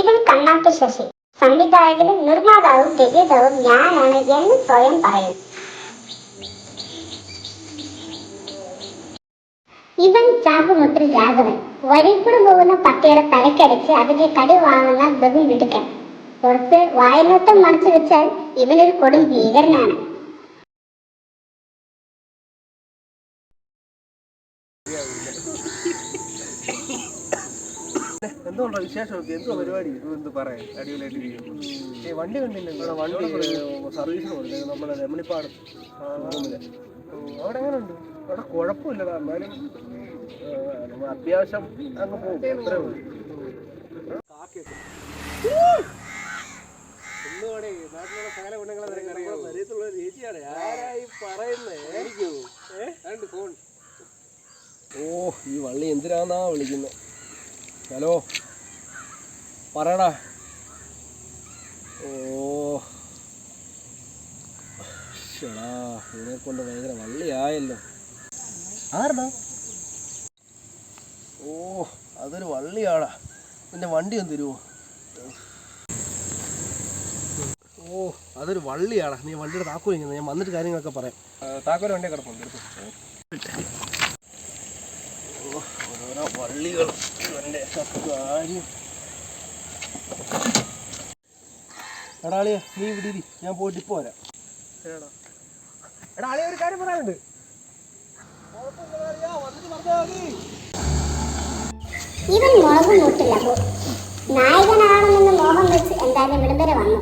ഇവൻ കണ്ണാട്ട് ശശി. സംവിധായകനും നിർമ്മാതാവും രചയിതാവും ഞാനാണ് എന്ന് സ്വയം പറയും. ഇവൻ ചാകുമുത്രി രാഘവൻ. വഴിക്കൂടെ പോകുന്ന പട്ടിയുടെ തലക്കടിച്ച് അതിന്റെ കടി വാങ്ങുന്ന ബഹു മിടുക്കൻ പുറത്ത് വായനോട്ടം മറച്ചു വെച്ചാൽ ഇവനൊരു കൊടും ഭീകരനാണ്. എന്തുകൊണ്ടോ വിശേഷമൊക്കെ? എന്തോ പരിപാടി? എന്ത് പറയാം? അടിപൊളിയായിട്ട് ഏ വണ്ടി കണ്ടില്ലല്ലോ വണ്ടി സർവീസിന് കൊടുത്തത് നമ്മുടെ രമണിപ്പാട് റൂമിൽ. അവിടെ എങ്ങനെ ഉണ്ട് അവിടെ കുഴപ്പമില്ലടാ. എന്നാലും നമ്മൾ അത്യാവശ്യം അങ്ങ് പോകും. അത്രേ ഉള്ളൂ. ഓ ഈ വള്ളി എന്തിനാന്നാ വിളിക്കുന്നത് ഹലോ? പറയടാ. ഓ. ഷടാ ഇതിനെ കൊണ്ട് ഭയങ്കര വള്ളിയായല്ലോ. ആരടാ? ഓ അതൊരു വള്ളിയാടാ. പിന്നെ വണ്ടി ഒന്ന് തരുമോ ഓ അതൊരു വള്ളിയാടാ. നീ വണ്ടിയുടെ താക്കോ ഇങ്ങനെ ഞാൻ വന്നിട്ട് കാര്യങ്ങളൊക്കെ പറയാം. താക്കോലെ വണ്ടി കിടപ്പുണ്ട്. ഓ ഓരോ വള്ളികൾ ഇവന്റെ കാര്യം. എടാ അളിയ നീ ഇവിടെ ഇരി. ഞാൻ പോയിട്ട് ഇപ്പൊ വരാം. എടാ അളിയ ഒരു കാര്യം പറയാനുണ്ട്. ഇവൻ മുളകും മുട്ടില്ല പോ. നായകനാണെന്ന് മോഹം വെച്ച് എന്തായാലും ഇവിടം വരെ വന്നു.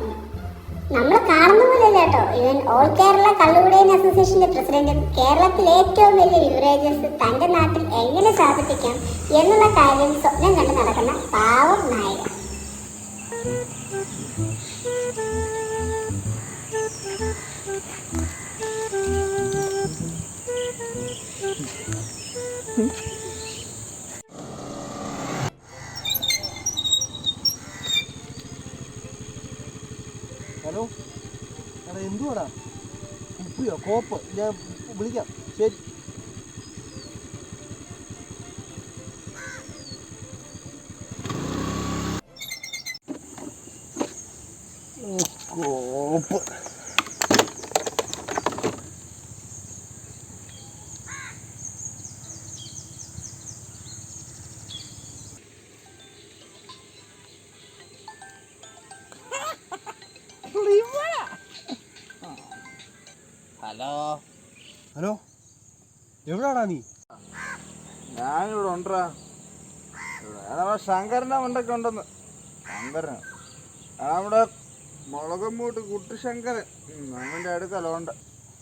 നമ്മൾ കാണുന്ന പോലെ കേട്ടോ. ഇവൻ ഓൾ കേരള കള്ളുകുടയൻ അസോസിയേഷന്റെ പ്രസിഡന്റും കേരളത്തിലെ ഏറ്റവും വലിയ ബിവറേജസ് തന്റെ നാട്ടിൽ എങ്ങനെ സ്ഥാപിപ്പിക്കാം എന്നുള്ള കാര്യം സ്വപ്നം കണ്ട് നടക്കുന്ന പാവം നായകൻ. ഹലോ. എടാ എന്തുവാടാ? കുപ്പിയോ കോപ്പ്? ഞാൻ വിളിക്കാം. ശരി. കോപ്പ് ഹലോ. ഹലോ? എവിടാടാ നീ? ഞാനിവിടെ ഉണ്ടാ ശങ്കരന്റെ മണ്ടൊക്കെ ഉണ്ടെന്ന്. ശങ്കരൻ. നമ്മുടെ മുളകും മൂട്ട് കുട്ടിശങ്കരൻ. ഉം, അടുത്ത് അടുക്കലുണ്ട്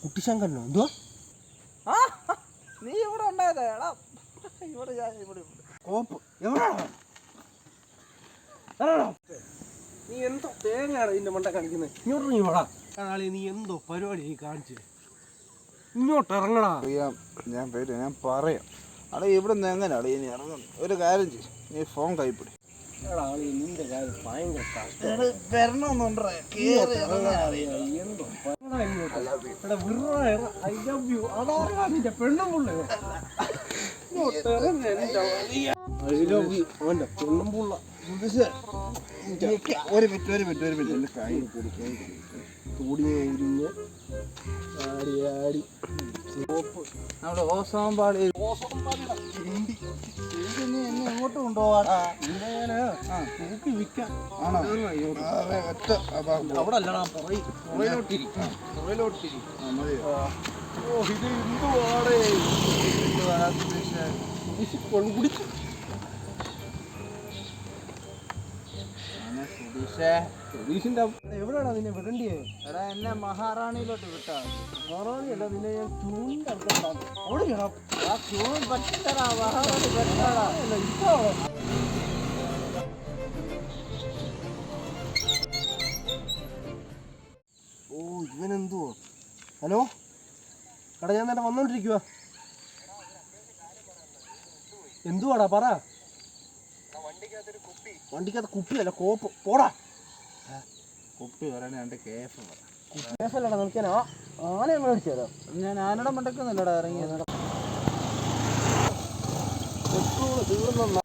കുട്ടിശങ്കരനോ? എന്തോ ആ നീ ഇവിടെ ഉണ്ടായത് എടാ. ഇവിടെ ഞാൻ ഇവിടെ. കോപ്പ് നീ എന്തോ തേങ്ങയാണ് ഇതിന്റെ മണ്ട കാണിക്കുന്നത് ഇങ്ങോട്ട് നീ വാടാ. ആളെ നീ എന്തോ പരിപാടി ഈ കാണിച്ചത് ഇങ്ങോട്ട് ഇറങ്ങടാ. അറിയാം. ഞാൻ പേര് ഞാൻ പറയാം. അവിടെ ഇവിടെ നിന്ന് എങ്ങനെയാണ് ഇനി ഇറങ്ങുന്നത് ഒരു കാര്യം ചെയ്യും. നീ ഫോൺ കൈപ്പിടി ഒരു മിനിറ്റ് ഒരു മിനിറ്റ് ഒരു മിനിറ്റ്. കൈ. കൂടിയ ഉരിഞ്ഞ് ആടി ആടി. സോപ്പ്. നമ്മുടെ ഓസോമ്പാടി ചിന്തി എന്നെ എങ്ങോട്ട് കൊണ്ടുപോവാടാ തൂക്കി വിൽക്കാം. ആണോ? ഒറ്റ അവിടെ അല്ലടാ പുറയി പുറയിലോട്ടിരി പുറയിലോട്ടിരി. ഓ ഇത് എന്തുവാടേ? കുടിച്ചു പ്രതീഷിന്റെ എവിടെയാണോ നിന്നെ വിടണ്ടിയേ? എടാ എന്നെ മഹാറാണിയിലോട്ട് വിട്ടാ. മഹാറാണിയല്ല നിന്നെ ഞാൻ ചൂണ്ടടുത്തോളാം അവിടെ ചെയ്യണം ആ ക്യൂൺ പറ്റില്ലടാ മഹാറാണി പറ്റാടാ അല്ല ഹലോ? എടാ ഞാൻ നേരെ വന്നോണ്ടിരിക്കുക എന്തുവാടാ പറ. വണ്ടിക്കകത്ത് കുപ്പിയല്ല കോപ്പ്. പോടാ. കുപ്പി പറയണ എന്റെ കേഫ് നമുക്ക് ഞാൻ ആ- ആനയെ മേടിച്ചു തരാം ഞാൻ ആനയുടെ മണ്ടക്കൊന്നല്ലടാ ഇറങ്ങി പെട്രോൾ തീർന്ന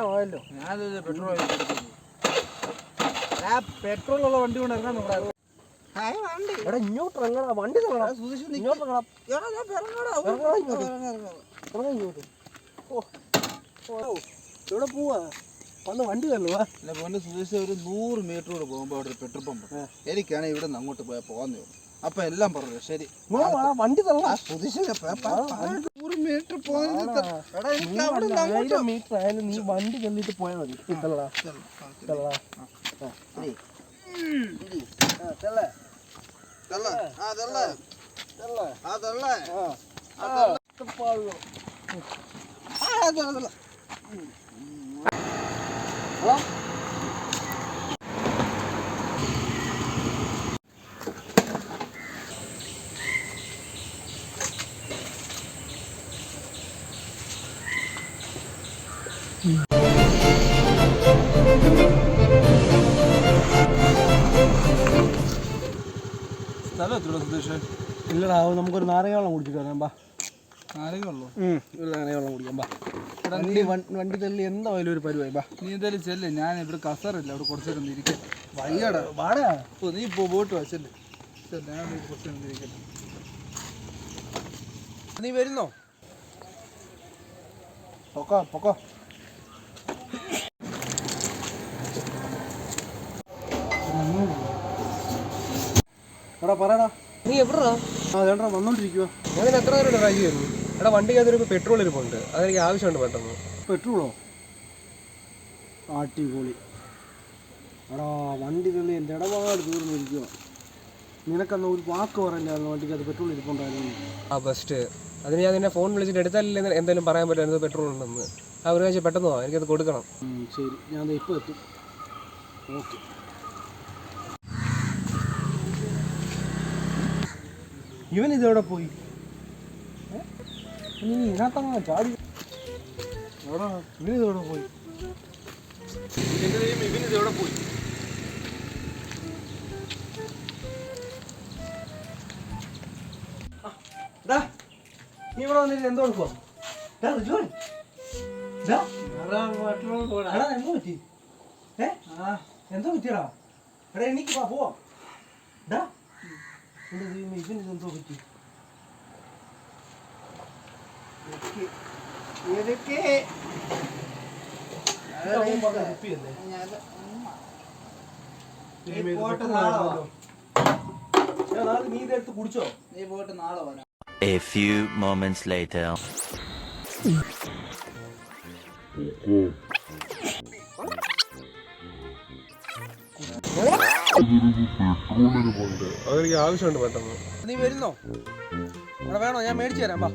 പോയല്ലോ ഞാനൊരു പെട്രോൾ പെട്രോൾ ഉള്ള വണ്ടി കൊണ്ട് ഇറങ്ങാൻ എടാ ഇങ്ങോട്ട് ഇറങ്ങടാ വണ്ടി സുധീഷ്. ഇങ്ങോട്ട് ഇറങ്ങടാ. ഇറങ്ങ്, ഓ എവിടെ പോവാ? വന്ന് വണ്ടി തള്ളുവാ എന്റെ പൊന്ന് സുധീഷ് ഒരു നൂറ് മീറ്റർ കൂടെ പോകുമ്പോ അവിടെ ഒരു പെട്രോൾ പമ്പ് എനിക്കാണ് ഇവിടെ നിന്ന് അങ്ങോട്ട് പോയാൽ പോകാൻ അപ്പൊ എല്ലാം പറഞ്ഞു. ശരി. വണ്ടി നൂറ് മീറ്റർ ആയിരം മീറ്റർ ആയാലും നീ വണ്ടി തള്ളിട്ട് പോയാൽ മതി. തള്ളാ തള്ള്. ആ, സ്ഥലം എത്ര സുധീഷ് ഇല്ലടാ നമുക്കൊരു നാരങ്ങ വെള്ളം കുടിച്ചിട്ട് വരാം ബാ. നാരങ്ങളുള്ളൂ ഒരു നാരങ്ങ വെള്ളം കുടിക്കാം ബാ. വണ്ടി വണ്ടി തള്ളി എന്തായാലും ഒരു പരിപാടി ബാ? നീ എന്തായാലും ചെല്ല് ഞാൻ ഇവിടെ കസറില്ല അവിടെ കുറച്ച് നേരം ഇരിക്കാം. വയ്യടാ. വാടാ. ഓ നീ പോ പോട്ട് വാ ചെല്ല്. ചെല്ല് ഞാൻ ഇവിടെ കുറച്ച് ഇരിക്കട്ടെ. നീ വരുന്നോ? പൊക്കോ പൊക്കോ. എടാ പറയടാ. നീ എവിടാ ആ ചേട്ടാ വന്നോണ്ടിരിക്കുക ഞാൻ എത്ര നേരം ഡ്രൈവ് ചെയ്യുന്നു എടാ വണ്ടിക്കകത്തൊരു പെട്രോൾ ഇരിപ്പുണ്ട് അതെനിക്ക് ആവശ്യമുണ്ട് പെട്ടെന്ന്. പെട്രോളോ? അടിപൊളി. എടാ വണ്ടി തള്ളി എന്റെ ഇടപാട് തീർന്നിരിക്കുക നിനക്കന്ന് ഒരു വാക്ക് വണ്ടിക്ക് വണ്ടിക്കകത്ത് പെട്രോൾ ഇരിപ്പുണ്ടായിരുന്നു ആ ബെസ്റ്റ് അതിന് ഞാൻ നിന്നെ ഫോൺ വിളിച്ചിട്ട് എടുത്താലല്ലേ എന്തെങ്കിലും എന്തായാലും പറയാൻ പറ്റും എനിക്ക് പെട്രോൾ ഉണ്ടെന്ന്. ആ ഒരു കാഴ്ച പെട്ടെന്ന് പോവാം എനിക്കത് കൊടുക്കണം. ശരി. ഞാൻ ഇപ്പോൾ ഇപ്പം എത്തും. ഓക്കെ. ഇവൻ ഇതെവിടെ പോയി? ഇനി ഇതിനകത്തങ്ങ് ചാടി. എവിടാ? ഇവൻ ഇതെവിടെ പോയി? ഇവൻ ഇതെവിടെ പോയി? ആ, നീ ഇവിടെ വന്നിട്ട് എന്തോ റിജുവൻ. ദാ, എടാ, എന്തോ പറ്റി? ഏ? എന്തോ പറ്റിയടാ? എടാ എനിക്ക് പോവാം. ഡാ എന്റെ ദൈവമേ ഇവന് ഇതെന്തോ പറ്റി. ആയിരുന്നല്ലോ. നീ ഇതെടുത്ത് കുടിച്ചോ? നീ പോയിട്ട് നാളെ വരാം A few moments later. അതെനിക്ക് ആവശ്യമുണ്ട് പെട്ടെന്ന് നീ വരുന്നോ? അവിടെ വേണോ? ഞാൻ മേടിച്ചു തരാം വാ.